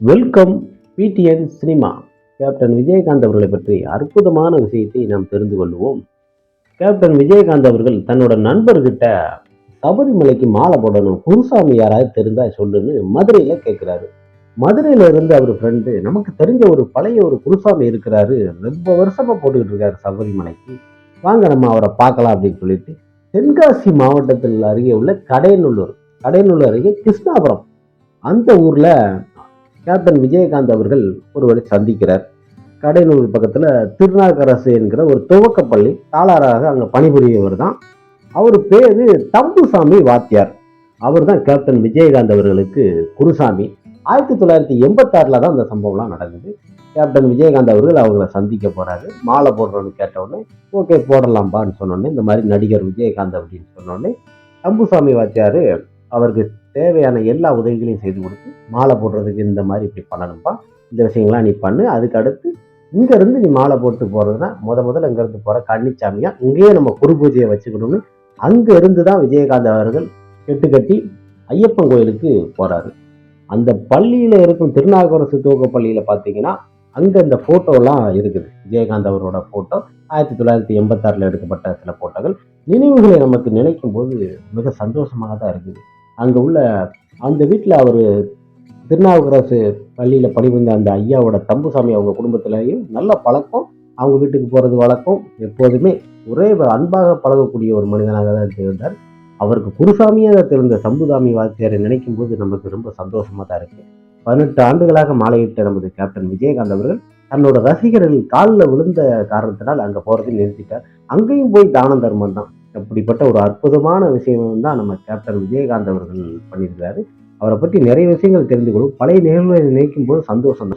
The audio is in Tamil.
Welcome PTN cinema. Captain Vijayakanth அவர்களை பற்றி அற்புதமான விஷயத்தை நாம் தெரிந்து கொள்வோம். கேப்டன் விஜயகாந்த் அவர்கள் தன்னோட நண்பர்கிட்ட சபரிமலைக்கு மாலை போடணும் குருசாமி யாராவது தெரிந்தா சொல்லுன்னு மதுரையில கேட்கிறாரு மதுரையில இருந்து அவர் ஃப்ரெண்டு நமக்கு தெரிஞ்ச ஒரு பழைய ஒரு குருசாமி இருக்கிறாரு. ரொம்ப வருஷமா போட்டுக்கிட்டு இருக்காரு சபரிமலைக்கு. வாங்க நம்ம அவரை பார்க்கலாம் அப்படின்னு சொல்லிட்டு தென்காசி மாவட்டத்தில் அருகே உள்ள கடையநல்லூர் கடையநல்லூர் அருகே கிருஷ்ணாபுரம். அந்த ஊர்ல கேப்டன் விஜயகாந்த் அவர்கள் ஒருவரை சந்திக்கிறார். கடையனூர் பக்கத்தில் திருநாக்கரசு என்கிற ஒரு துவக்கப்பள்ளி தாளாராக அங்கே பணிபுரியவர் தான். அவர் பேர் தம்புசாமி வாத்தியார். அவர் தான் கேப்டன் விஜயகாந்த் அவர்களுக்கு குருசாமி. ஆயிரத்தி தொள்ளாயிரத்தி எண்பத்தாறில் தான் அந்த சம்பவம்லாம் நடக்குது கேப்டன் விஜயகாந்த் அவர்கள் அவங்கள சந்திக்க போகிறாரு மாலை போடுறோன்னு கேட்டவுடனே ஓகே போடலாம்பான்னு சொன்னோடனே இந்த மாதிரி நடிகர் விஜயகாந்த் அப்படின்னு சொன்னோடனே தம்புசாமி வாத்தியார் அவருக்கு தேவையான எல்லா உதவிகளையும் செய்து கொடுத்து மாலை போடுறதுக்கு இந்த மாதிரி இப்படி பண்ணணும்ப்பா இந்த விஷயங்கள்லாம் நீ பண்ணு. அதுக்கு அடுத்து இங்கேருந்து நீ மாலை போட்டு போகிறதுனா முத முதல்ல இங்கேருந்து போகிற கன்னிச்சாமியாக இங்கேயே நம்ம குரு பூஜையை வச்சுக்கணும்னு அங்கே இருந்து தான் விஜயகாந்த் அவர்கள் கெட்டு கட்டி ஐயப்பன் கோயிலுக்கு போகிறாரு அந்த பள்ளியில் இருக்கும் திருநாகரசு துவக்க பள்ளியில் பார்த்தீங்கன்னா அங்கே இந்த ஃபோட்டோலாம் இருக்குது. விஜயகாந்த் அவரோட ஃபோட்டோ ஆயிரத்தி தொள்ளாயிரத்தி எண்பத்தாறில் எடுக்கப்பட்ட சில ஃபோட்டோகள் நினைவுகளை நமக்கு நினைக்கும் போது மிக சந்தோஷமாக தான் இருக்குது. அங்கே உள்ள அந்த வீட்டில் அவர் திருநாவுக்கரசு பள்ளியில் பணிபுரிந்த அந்த ஐயாவோட தம்புசாமி அவங்க குடும்பத்திலையும் நல்ல பழக்கம். அவங்க வீட்டுக்கு போகிறது வழக்கம். எப்போதுமே ஒரே அன்பாக பழகக்கூடிய ஒரு மனிதனாக தான் இருந்தார். அவருக்கு குருசாமியாக தெரிந்த சம்புதாமி வாத்தியாரை நினைக்கும் போது நமக்கு ரொம்ப சந்தோஷமாக தான் இருக்குது பதினெட்டு ஆண்டுகளாக மாலையிட்ட நமது கேப்டன் விஜயகாந்த் அவர்கள் தன்னோட ரசிகர்கள் காலில் விழுந்த காரணத்தினால் அங்கே போகிறதை நிறுத்திட்டார். அங்கேயும் போய் தானம் தர்மம் தான். அப்படிப்பட்ட ஒரு அற்புதமான விஷயம் தான் நம்ம கேப்டன் விஜயகாந்த் அவர்கள் பண்ணியிருக்காரு அவரை பற்றி நிறைய விஷயங்கள் தெரிந்து கொள்ளும் பழைய நிகழ்வுகளை நினைக்கும் போது சந்தோஷம்